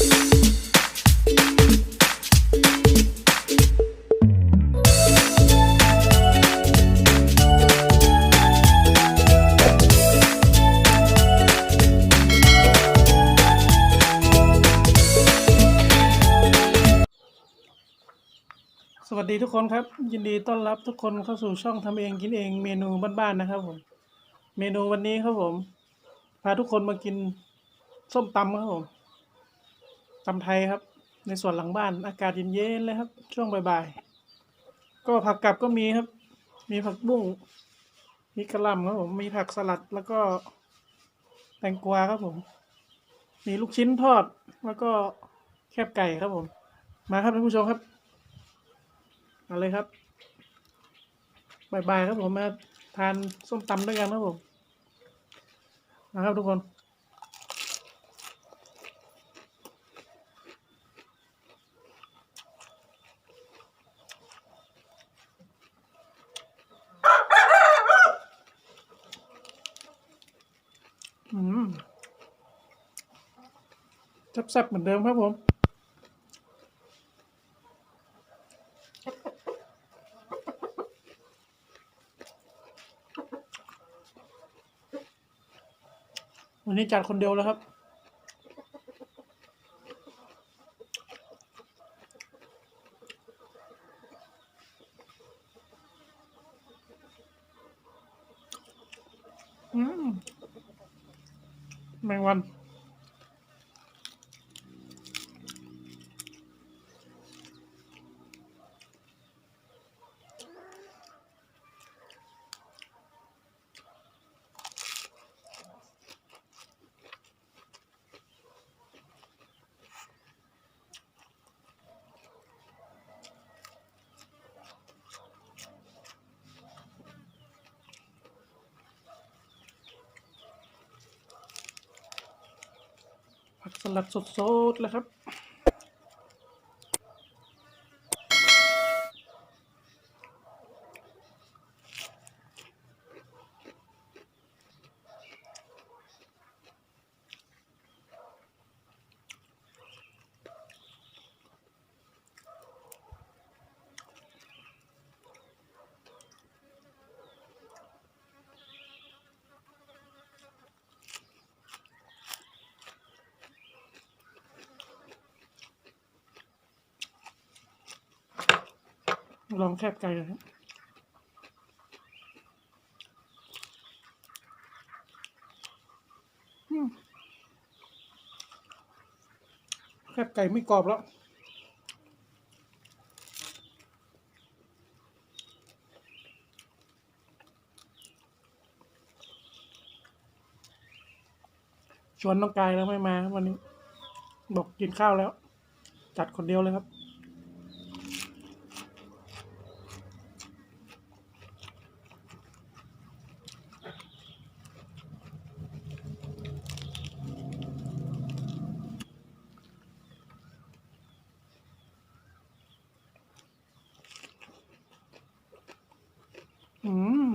สวัสดีทุกคนครับ ยินดีต้อนรับทุกคนเข้าสู่ช่องทำเองกินเองเมนูบ้านๆนะครับผมเมนูวันนี้ครับผม พาทุกคนมากินส้มตำครับผม ตำไทยครับ ในส่วนหลังบ้านอากาศเย็นๆเลยครับ ช่วงบ่ายๆก็ผักกับก็มีครับ มีผักบุ้งมีกระหล่ำครับผมมีผักสลัดแล้วก็ แตงกวาครับผม มีลูกชิ้นทอดแล้วก็แคบไก่ครับผม มาครับท่านผู้ชมครับมาเลยครับบายๆครับผมมาทานส้มตำด้วยกันครับผมนะครับทุกคน ซ่บๆเหมือนเดิมครับผมวันนี้จัดคนเดียวแล้วครับ อืม แมงวัน สลัดสดๆเลยครับ ลองแคบไก่เลยครับแคบไก่ไม่กรอบแล้วชวนน้องกายแล้วไม่มาวันนี้ บอกกินข้าวแล้ว จัดคนเดียวเลยครับ อืม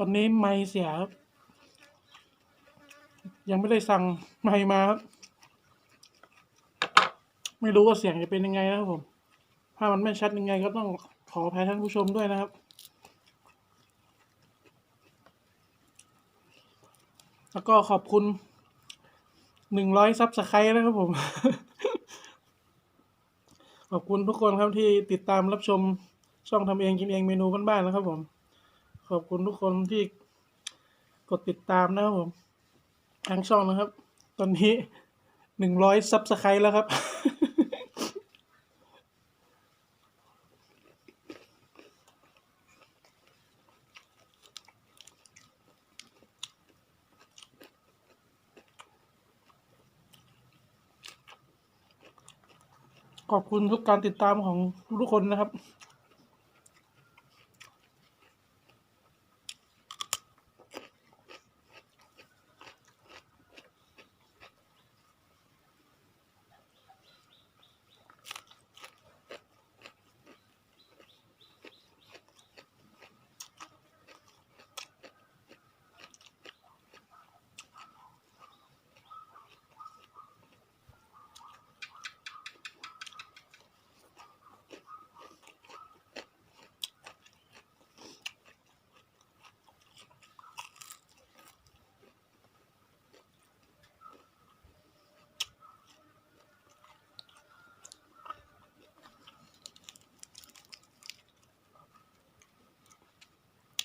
ตอนนี้ไม่เสียครับ ยังไม่ได้สั่งไม่มาครับ ไม่รู้ว่าเสียงจะเป็นยังไงนะครับผม ถ้ามันไม่ชัดยังไงก็ต้องขออภัยท่านผู้ชมด้วยนะครับ แล้วก็ขอบคุณหนึ่งร้อยซับสไครต์นะครับผม ขอบคุณทุกคนครับที่ติดตามรับชมช่องทำเองกินเองเมนูบ้านๆนะครับผม ขอบคุณทุกคนที่กดติดตามนะครับผมทางช่องนะครับ ตอนนี้หนึ่งร้อยซับสไครต์แล้วครับ ขอบคุณทุกการติดตามของทุกคนนะครับ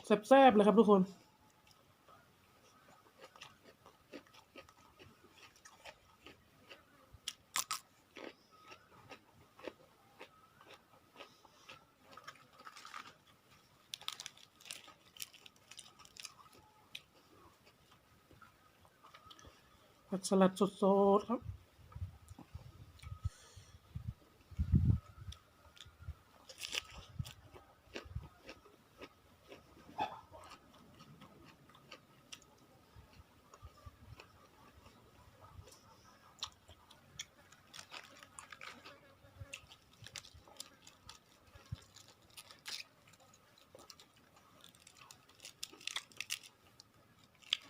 แซ่บๆเลยครับทุกคนผักสลัดสดๆครับ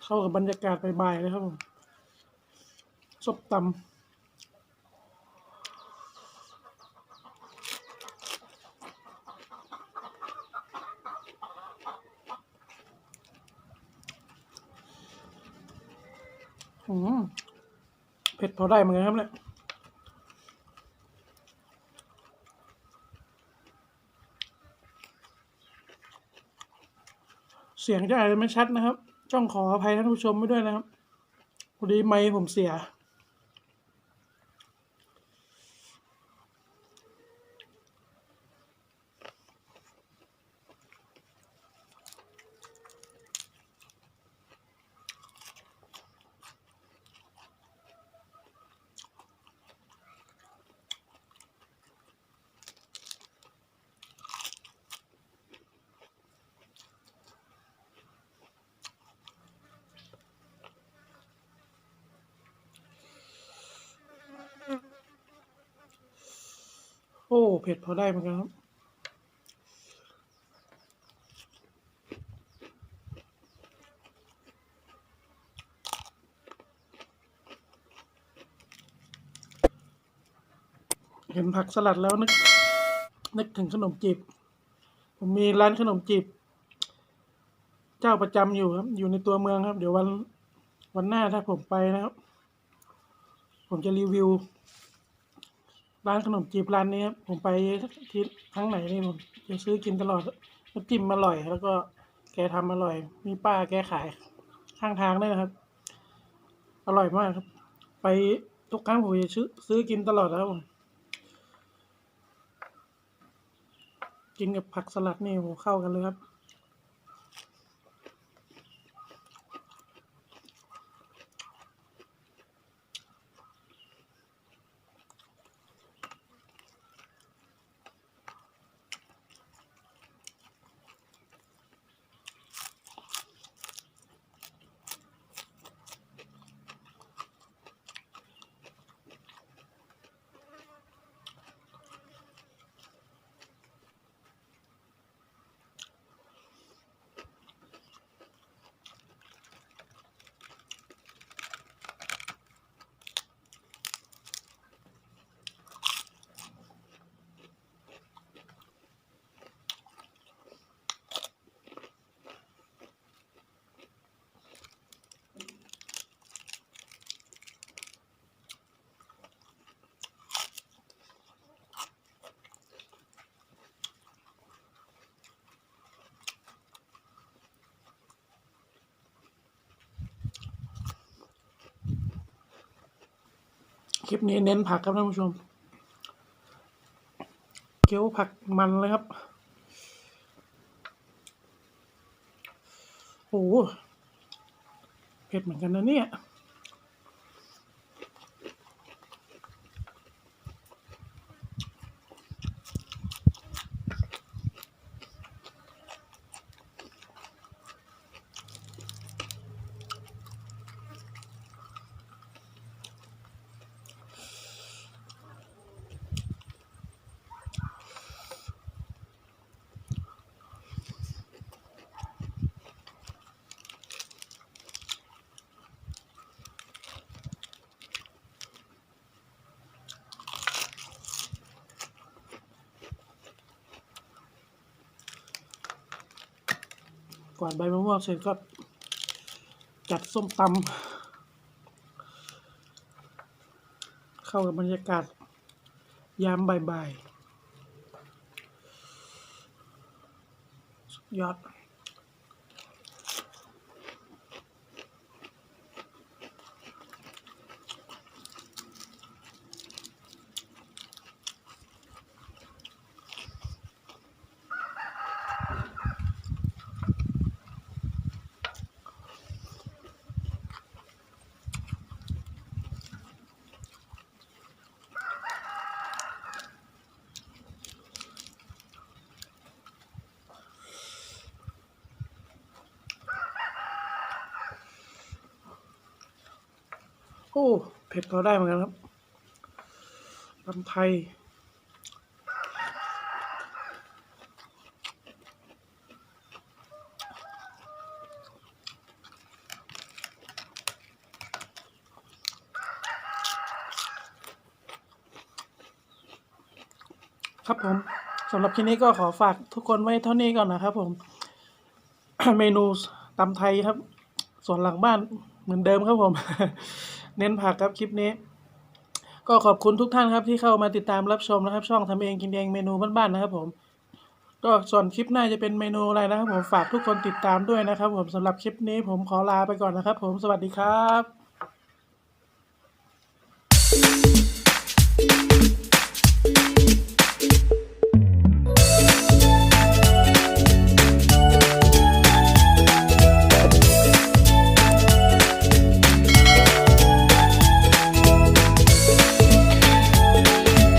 เข้ากับบรรยากาศบ่ายๆเลยครับผมซบตำเผ็ดพอได้เหมือนกันครับเนี่ยเสียงจะอาจจะไม่ชัดนะครับ ต้องขออภัยท่านผู้ชมไม่ด้วยนะครับพอดีไมค์ผมเสีย อ้เผ็ดพอได้เหมือนกันครับเห็นผักสลัดแล้วนึก นึกถึงขนมจีบ ผมมีร้านขนมจีบ เจ้าประจำอยู่ครับ อยู่ในตัวเมืองครับ เดี๋ยววันวันหน้าถ้าผมไปนะครับ ผมจะรีวิว ร้านขนมจีบร้านนี้ครับผมไปที่ทั้งไหนนี่ผมจะซื้อกินตลอดน้ำจิ้มอร่อย แล้วก็แกทำอร่อย มีป้าแกขายข้างทางด้วยนะครับ อร่อยมากครับ ไปทุกครั้งผมจะซื้อซื้อกินตลอดแล้วผมกินกับผักสลัดนี่โหเข้ากันเลยครับ คลิปนี้เน้นผักครับท่านผู้ชม เกี๊ยวผักมันเลยครับ โอ้โหเผ็ดเหมือนกันนะเนี่ย วาดใบมะม่วงเสร็จก็จัดส้มตำเข้ากับบรรยากาศ ยามบ่ายๆสุดยอด โอ้เผ็ดพอได้เหมือนกันครับตำไทยครับผมสำหรับคลิปนี้ก็ขอฝากทุกคนไว้เท่านี้ก่อนนะครับ ผม เมนูตำไทยครับ ส่วนหลังบ้านเหมือนเดิมครับผม เน้นผักครับคลิปนี้ ก็ขอบคุณทุกท่านครับที่เข้ามาติดตามรับชมนะครับ ช่องทำเองกินเองเมนูบ้านๆนะครับผมก็ส่วนคลิปหน้าจะเป็นเมนูอะไรนะครับ ผมฝากทุกคนติดตามด้วยนะครับ ผมสำหรับคลิปนี้ผมขอลาไปก่อนนะครับ ผมสวัสดีครับ